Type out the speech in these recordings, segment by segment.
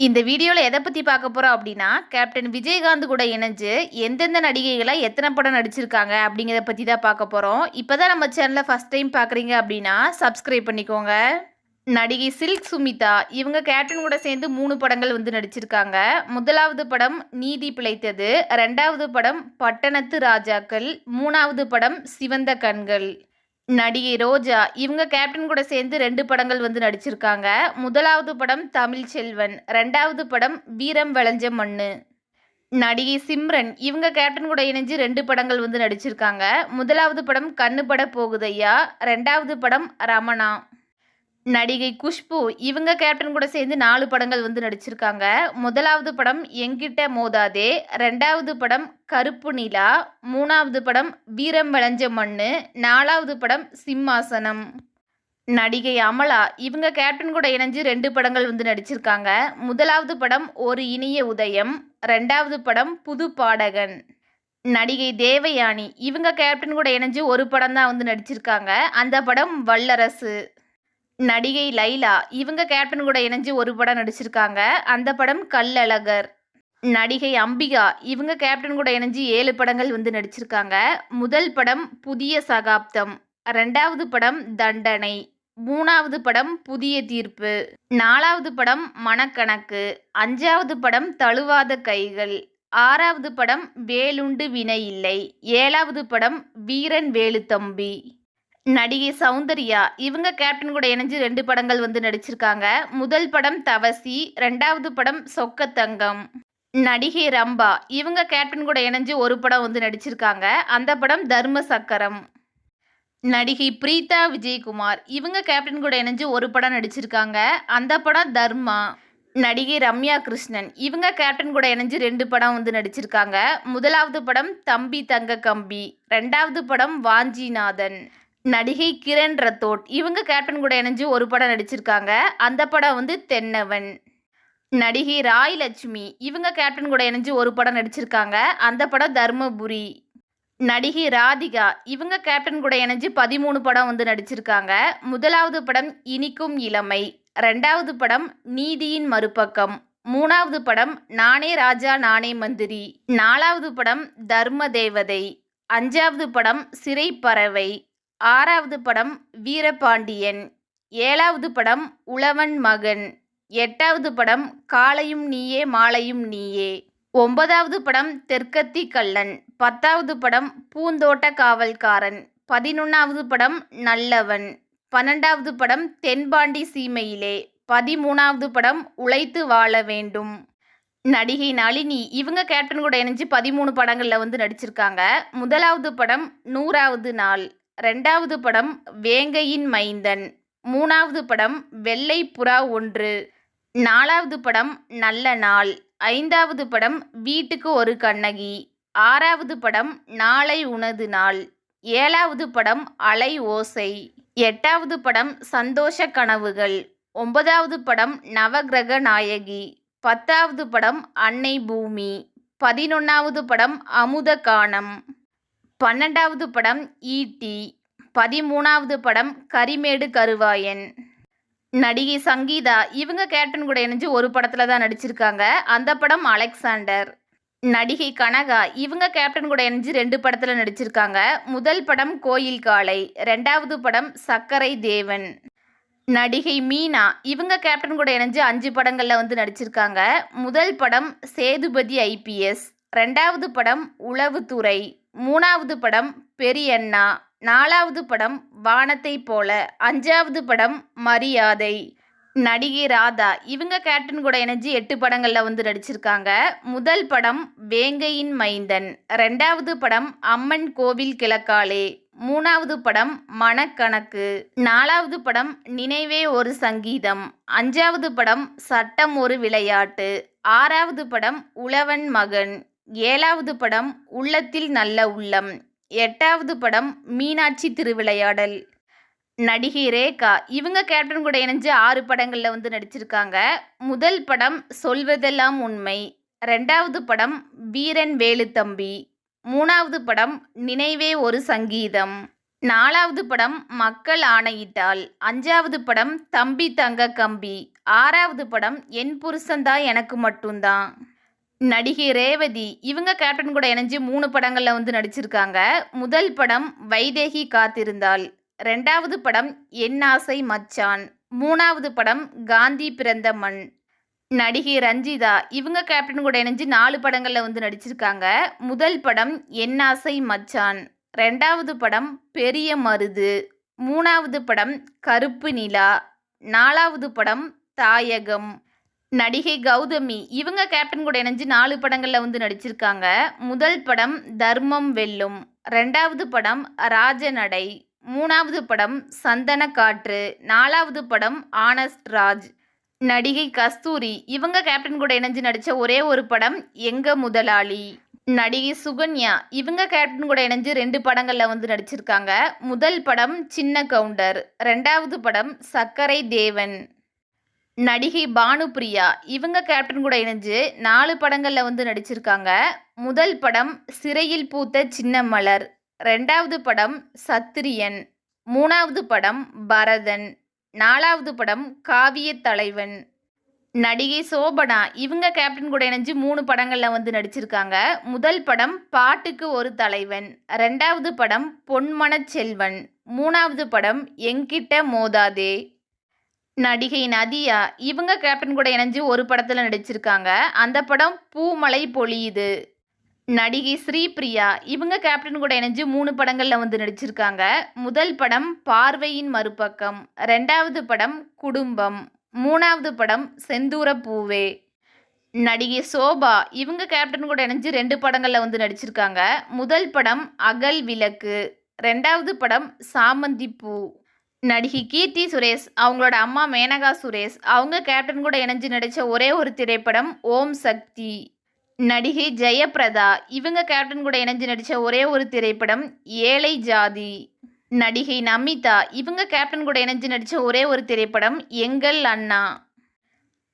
இந்த வீடியோவில் எதை பற்றி பார்க்க போகிறோம் அப்படின்னா கேப்டன் விஜயகாந்த் கூட இணைஞ்சு எந்தெந்த நடிகைகளை எத்தனை படம் நடிச்சிருக்காங்க அப்படிங்கிறத பற்றி தான் பார்க்க போகிறோம் இப்போ தான் நம்ம சேனலை ஃபஸ்ட் டைம் பார்க்குறீங்க அப்படின்னா சப்ஸ்கிரைப் பண்ணிக்கோங்க. நடிகை சில்க் சுமிதா இவங்க கேப்டன் கூட சேர்ந்து மூணு படங்கள் வந்து நடிச்சிருக்காங்க. முதலாவது படம் நீதி பிழைத்தது ரெண்டாவது படம் பட்டணத்து ராஜாக்கள் மூணாவது படம் சிவந்த கண்கள். நடிகை ரோஜா இவங்க கேப்டன் கூட சேர்ந்து ரெண்டு படங்கள் வந்து நடிச்சிருக்காங்க. முதலாவது படம் தமிழ் செல்வன் ரெண்டாவது படம் வீரம் விளைஞ்ச மண்ணு. நடிகை சிம்ரன் இவங்க கேப்டன் கூட இணைஞ்சு ரெண்டு படங்கள் வந்து நடிச்சிருக்காங்க. முதலாவது படம் கண்ணு பட போகுதையா ரெண்டாவது படம் ரமணா. நடிகை குஷ்பு இவங்க கேப்டன் கூட சேர்ந்து நாலு படங்கள் வந்து நடிச்சிருக்காங்க. முதலாவது படம் எங்கிட்ட மோதாதே ரெண்டாவது படம் கருப்பு நிலா மூணாவது படம் வீரம் விளைஞ்ச மண்ணு நாலாவது படம் சிம்மாசனம். நடிகை அமலா இவங்க கேப்டன் கூட இணைஞ்சு ரெண்டு படங்கள் வந்து நடிச்சிருக்காங்க. முதலாவது படம் ஒரு இனிய உதயம் ரெண்டாவது படம் புது பாடகன். நடிகை தேவயானி இவங்க கேப்டன் கூட இணைஞ்சு ஒரு படம் தான் வந்து நடிச்சிருக்காங்க. அந்த படம் வல்லரசு. நடிகை லைலா. இவங்க கேப்டன் கூட இணைஞ்சு ஒரு படம் நடிச்சிருக்காங்க. அந்த படம் கல்லழகர் நடிகை அம்பிகா. இவங்க கேப்டன் கூட இணைஞ்சு ஏழு படங்கள் வந்து நடிச்சிருக்காங்க. முதல் படம் புதிய சகாப்தம். ரெண்டாவது படம் தண்டனை. மூணாவது படம் புதிய தீர்ப்பு. நாலாவது படம் மனக்கணக்கு. அஞ்சாவது படம் தழுவாத கைகள். ஆறாவது படம் வேலுண்டு வினை இல்லை. ஏழாவது படம் வீரன் வேலுத்தம்பி. நடிகை சௌந்தர்யா இவங்க கேப்டன் கூட இணைஞ்சு ரெண்டு படங்கள் வந்து நடிச்சிருக்காங்க. முதல் படம் தவசி ரெண்டாவது படம் சொக்கத்தங்கம். நடிகை ரம்பா இவங்க கேப்டன் கூட இணைஞ்சு ஒரு படம் வந்து நடிச்சிருக்காங்க. அந்த படம் தர்ம சக்கரம் நடிகை பிரீதா விஜயகுமார் இவங்க கேப்டன் கூட இணைஞ்சு ஒரு படம் நடிச்சிருக்காங்க. அந்த படம் தர்மா. நடிகை ரம்யா கிருஷ்ணன் இவங்க கேப்டன் கூட இணைஞ்சு ரெண்டு படம் வந்து நடிச்சிருக்காங்க. முதலாவது படம் தம்பி தங்க கம்பி ரெண்டாவது படம் வாஞ்சிநாதன். நடிகை கிரண் ரத்தோட். இவங்க கேப்டன் கூட இணைஞ்சு ஒரு படம் நடிச்சிருக்காங்க. அந்த படம் வந்து தென்னவன். நடிகை ராய் லட்சுமி இவங்க கேப்டன் கூட இணைஞ்சு ஒரு படம் நடிச்சிருக்காங்க. அந்த படம் தர்மபுரி. நடிகை ராதிகா. இவங்க கேப்டன் கூட இணைஞ்சு பதிமூணு படம் வந்து நடிச்சிருக்காங்க. முதலாவது படம் இனிக்கும் இளமை. ரெண்டாவது படம் நீதியின் மறுபக்கம். மூணாவது படம் நானே ராஜா நானே மந்திரி. நாலாவது படம் தர்ம தேவதை. அஞ்சாவது படம் சிறை பறவை. ஆறாவது படம் வீரபாண்டியன் ஏழாவது படம் உழவன் மகன் எட்டாவது படம் காலையும் நீயே மாலையும் நீயே. ஒன்பதாவது படம் தெற்கத்தி கள்ளன் பத்தாவது படம் பூந்தோட்ட காவல்காரன் பதினொன்றாவது படம் நல்லவன் பன்னெண்டாவது படம் தென்பாண்டி சீமையிலே பதிமூணாவது படம் உழைத்து வாழ வேண்டும். நடிகை நளினி இவங்க கேப்டன் கூட இணைஞ்சு பதிமூணு படங்களில் வந்து நடிச்சிருக்காங்க. முதலாவது படம் நூறாவது நாள். ரெண்டாவது படம் வேங்கையின் மைந்தன். மூணாவது படம் வெள்ளை புறா ஒன்று. நாலாவது படம் நல்ல நாள். ஐந்தாவது படம் வீட்டுக்கு ஒரு கண்ணகி. ஆறாவது படம் நாளை உனது நாள். ஏழாவது படம் அலை ஓசை. எட்டாவது படம் சந்தோஷ கனவுகள். ஒன்பதாவது படம் நவகிரக நாயகி. பத்தாவது படம் அன்னை பூமி. பதினொன்றாவது படம் அமுத கானம் பன்னெண்டாவது படம் ஈட்டி பதிமூணாவது படம் கரிமேடு கருவாயன். நடிகை சங்கீதா இவங்க கேப்டன் கூட இணைஞ்சு ஒரு படத்தில் தான் நடிச்சிருக்காங்க. அந்த படம் அலெக்சாண்டர். நடிகை கனகா இவங்க கேப்டன் கூட இணைஞ்சு ரெண்டு படத்தில் நடிச்சிருக்காங்க. முதல் படம் கோயில் காளை ரெண்டாவது படம் சக்கரை தேவன். நடிகை மீனா இவங்க கேப்டன் கூட இணைஞ்சு அஞ்சு படங்களில் வந்து நடிச்சிருக்காங்க. முதல் படம் சேதுபதி ஐபிஎஸ் ரெண்டாவது படம் உளவுத்துறை. மூணாவது படம் பெரியண்ணா நாலாவது படம் வானத்தை போல அஞ்சாவது படம் மரியாதை. நடிகை ராதா இவங்க கேப்டன் கூட இணைஞ்சு எட்டு படங்களில் வந்து நடிச்சிருக்காங்க. முதல் படம் வேங்கையின் மைந்தன் ரெண்டாவது படம் அம்மன் கோவில் கிழக்காலே மூணாவது படம் மனக்கணக்கு நாலாவது படம் நினைவே ஒரு சங்கீதம் அஞ்சாவது படம் சட்டம் ஒரு விளையாட்டு ஆறாவது படம் உழவன் மகன். ஏழாவது படம் உள்ளத்தில் நல்ல உள்ளம். எட்டாவது படம் மீனாட்சி திருவிளையாடல். நடிகை ரேகா இவங்க கேப்டன் கூட இணைஞ்சு ஆறு படங்களில் வந்து நடிச்சிருக்காங்க. முதல் படம் சொல்வதெல்லாம் உண்மை. ரெண்டாவது படம் வீரன் வேலுத்தம்பி மூணாவது படம் நினைவே ஒரு சங்கீதம். நாலாவது படம் மக்கள் ஆணையிட்டால். அஞ்சாவது படம் தம்பி தங்க கம்பி. ஆறாவது படம் என் புருஷன்தான் எனக்கு மட்டும்தான். நடிகை ரேவதி இவங்க கேப்டன் கூட இணைஞ்சு மூணு படங்களில் வந்து நடிச்சிருக்காங்க. முதல் படம் வைதேகி காத்திருந்தாள். ரெண்டாவது படம் என் ஆசை மச்சான். மூணாவது படம் காந்தி பிறந்த மண். நடிகை ரஞ்சிதா இவங்க கேப்டன் கூட இணைஞ்சு நாலு படங்களில் வந்து நடிச்சிருக்காங்க. முதல் படம் என் ஆசை மச்சான். ரெண்டாவது படம் பெரிய மருது. மூணாவது படம் கருப்பு நிலா. நாலாவது படம் தாயகம். நடிகை கௌதமி. இவங்க கேப்டன் கூட இணைஞ்சு நாலு படங்களில் வந்து நடிச்சிருக்காங்க. முதல் படம் தர்மம் வெல்லும் ரெண்டாவது படம் ராஜநடை மூணாவது படம் சந்தன காற்று நாலாவது படம் ஆனஸ்ட் ராஜ். நடிகை கஸ்தூரி. இவங்க கேப்டன் கூட இணைஞ்சு நடித்த ஒரே ஒரு படம் எங்க முதலாளி. நடிகை சுகன்யா. இவங்க கேப்டன் கூட இணைஞ்சு ரெண்டு படங்களில் வந்து நடிச்சிருக்காங்க. முதல் படம் சின்ன கவுண்டர் ரெண்டாவது படம் சக்கரை தேவன். நடிகை பானுப்பிரியா இவங்க கேப்டன் கூட இணைஞ்சு நாலு படங்களில் வந்து நடிச்சிருக்காங்க. முதல் படம் சிறையில் பூத்த சின்ன மலர். ரெண்டாவது படம் சத்திரியன். மூணாவது படம் பரதன். நாலாவது படம் காவிய தலைவன். நடிகை சோபனா. இவங்க கேப்டன் கூட இணைஞ்சு மூணு படங்களில் வந்து நடிச்சிருக்காங்க. முதல் படம் பாட்டுக்கு ஒரு தலைவன். ரெண்டாவது படம் பொன்மனச் செல்வன். மூணாவது படம் எங்கிட்ட மோதாதே. நடிகை நதியா இவங்க கேப்டன் கூட இணைஞ்சு ஒரு படத்தில் நடிச்சிருக்காங்க. அந்த படம் பூமலை பொழியுது. நடிகை ஸ்ரீபிரியா இவங்க கேப்டன் கூட இணைஞ்சு மூணு படங்களில் வந்து நடிச்சிருக்காங்க. முதல் படம் பார்வையின் மறுபக்கம் ரெண்டாவது படம் குடும்பம் மூணாவது படம் செந்தூர பூவே. நடிகை சோபா இவங்க கேப்டன் கூட இணைஞ்சு ரெண்டு படங்களில் வந்து நடிச்சிருக்காங்க. முதல் படம் அகல் விளக்கு ரெண்டாவது படம் சாமந்தி பூ நடிகை கீர்த்தி சுரேஷ் அவங்களோட அம்மா மேனகா சுரேஷ் அவங்க கேப்டன் கூட இணைஞ்சு நடித்த ஒரே ஒரு திரைப்படம் ஓம் சக்தி. நடிகை ஜெயபிரதா இவங்க கேப்டன் கூட இணைஞ்சு நடித்த ஒரே ஒரு திரைப்படம் ஏழை ஜாதி. நடிகை நமிதா இவங்க கேப்டன் கூட இணைஞ்சு நடித்த ஒரே ஒரு திரைப்படம் எங்கள் அண்ணா.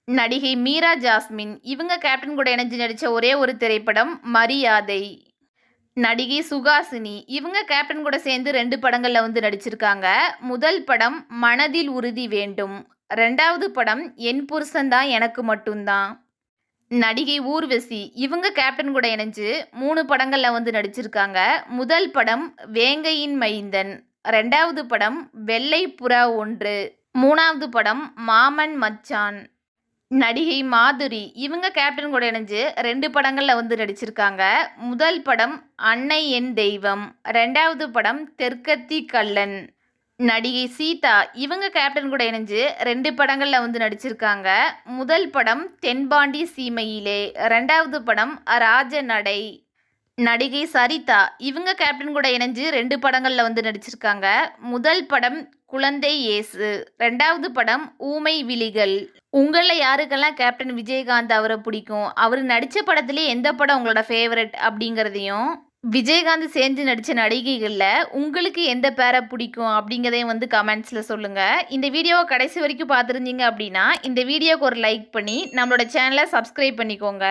நடிகை மீரா ஜாஸ்மின் இவங்க கேப்டன் கூட இணைஞ்சு நடித்த ஒரே ஒரு திரைப்படம் மரியாதை. நடிகை சுகாசினி. இவங்க கேப்டன் கூட சேர்ந்து ரெண்டு படங்களில் வந்து நடிச்சிருக்காங்க. முதல் படம் மனதில் உறுதி வேண்டும். ரெண்டாவது படம் என் புருஷன் தான் எனக்கு மட்டும்தான். நடிகை ஊர்வசி. இவங்க கேப்டன் கூட இணைஞ்சு மூணு படங்களில் வந்து நடிச்சிருக்காங்க. முதல் படம் வேங்கையின் மைந்தன். ரெண்டாவது படம் வெள்ளை புறா ஒன்று. மூணாவது படம் மாமன் மச்சான். நடிகை மாதுரி இவங்க கேப்டன் கூட இணைஞ்சு ரெண்டு படங்களில் வந்து நடிச்சிருக்காங்க. முதல் படம் அன்னை என் தெய்வம். ரெண்டாவது படம் தெற்கத்தி கல்லன் நடிகை சீதா இவங்க கேப்டன் கூட இணைஞ்சு ரெண்டு படங்களில் வந்து நடிச்சிருக்காங்க. முதல் படம் தென்பாண்டி சீமையிலே. ரெண்டாவது படம் ராஜநடை நடிகை சரிதா. இவங்க கேப்டன் கூட இணைஞ்சு ரெண்டு படங்களில் வந்து நடிச்சிருக்காங்க. முதல் படம் குழந்தை இயேசு ரெண்டாவது படம் ஊமை விழிகள். உங்களில் யாருக்கெல்லாம் கேப்டன் விஜயகாந்த் அவரை பிடிக்கும்? அவர் நடித்த படத்துலேயே எந்த படம் உங்களோட ஃபேவரட் அப்படிங்கிறதையும் விஜயகாந்த் சேர்ந்து நடித்த நடிகைகளில் உங்களுக்கு எந்த பேரை பிடிக்கும் அப்படிங்கிறதையும் வந்து கமெண்ட்ஸில் சொல்லுங்கள் இந்த வீடியோவை கடைசி வரைக்கும் பார்த்துருந்தீங்க அப்படின்னா இந்த வீடியோவுக்கு ஒரு லைக் பண்ணி நம்மளோட சேனலை சப்ஸ்கிரைப் பண்ணிக்கோங்க.